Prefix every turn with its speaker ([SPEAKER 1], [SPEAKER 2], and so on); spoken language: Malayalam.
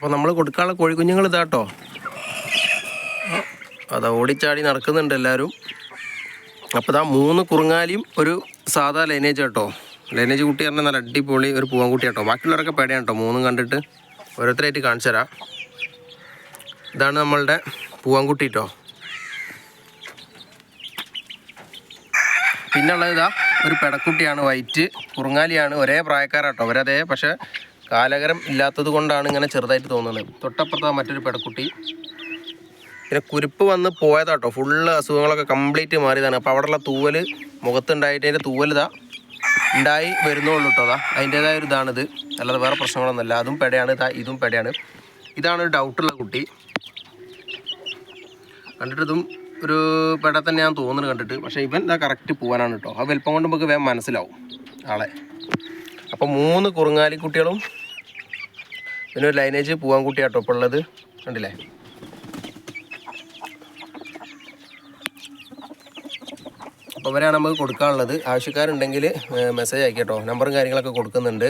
[SPEAKER 1] അപ്പോൾ നമ്മൾ കൊടുക്കാനുള്ള കോഴിക്കുഞ്ഞുങ്ങൾ ഇതാട്ടോ. അതാ ഓടിച്ചാടി നടക്കുന്നുണ്ട് എല്ലാവരും. അപ്പോൾ ഇതാ മൂന്ന് കുറുങ്ങാലിയും ഒരു സാധാ ലൈനേജ് കേട്ടോ ലൈനേജ് കുട്ടി പറഞ്ഞാൽ നല്ല അടിപൊളി ഒരു പൂവൻകുട്ടി കേട്ടോ ബാക്കിയുള്ളവരൊക്കെ പേടിയാണ് കേട്ടോ മൂന്നും കണ്ടിട്ട് ഓരോരുത്തരായിട്ട് കാണിച്ചു തരാം ഇതാണ് നമ്മളുടെ പൂവൻകുട്ടി കേട്ടോ പിന്നെ ഉള്ളത് ഇതാ ഒരു പെടക്കുട്ടിയാണ് വൈറ്റ് കുറുങ്ങാലിയാണ് ഒരേ പ്രായക്കാരാട്ടോ. അവരതേ പക്ഷേ കാലകരം ഇല്ലാത്തത് കൊണ്ടാണ് ഇങ്ങനെ ചെറുതായിട്ട് തോന്നുന്നത്. തൊട്ടപ്പുറത്താ മറ്റൊരു പെടക്കുട്ടി. പിന്നെ കുരുപ്പ് വന്ന് പോയതാട്ടോ. ഫുള്ള് അസുഖങ്ങളൊക്കെ കംപ്ലീറ്റ് മാറിയതാണ്. അപ്പോൾ അവിടെയുള്ള തൂവൽ മുഖത്തുണ്ടായിട്ട് തൂവൽ ഇതാ ഉണ്ടായി വരുന്നുള്ളൂ കേട്ടോ അതാ അതിന്റേതായ ഒരു ഇതാണിത്. അല്ലാതെ വേറെ പ്രശ്നങ്ങളൊന്നുമില്ല. അതും പെടയാണ്. ഇതാ ഇതും പെടയാണ്. ഇതാണ് ഒരു ഡൗട്ടുള്ള കുട്ടി. കണ്ടിട്ട് ഇതും ഒരു പെട തന്നെയാണ് തോന്നുന്നത് കണ്ടിട്ട്. പക്ഷേ ഇവൻ ഇതാ കറക്റ്റ് പോകാനാണ് കേട്ടോ ആ വലിപ്പം കൊണ്ട് നമുക്ക് വേഗം മനസ്സിലാവും ആളെ. അപ്പോൾ മൂന്ന് കുറുങ്ങാലി കുട്ടികളും പിന്നെ ഒരു ലൈനേജ് പൂവാൻ കുട്ടിയാട്ടോ ഇപ്പോൾ ഉള്ളത്. കണ്ടില്ലേ? അപ്പോൾ അവരാണ് നമുക്ക് കൊടുക്കാനുള്ളത്. ആവശ്യക്കാരുണ്ടെങ്കിൽ മെസ്സേജ് അയക്കട്ടോ നമ്പറും കാര്യങ്ങളൊക്കെ കൊടുക്കുന്നുണ്ട്.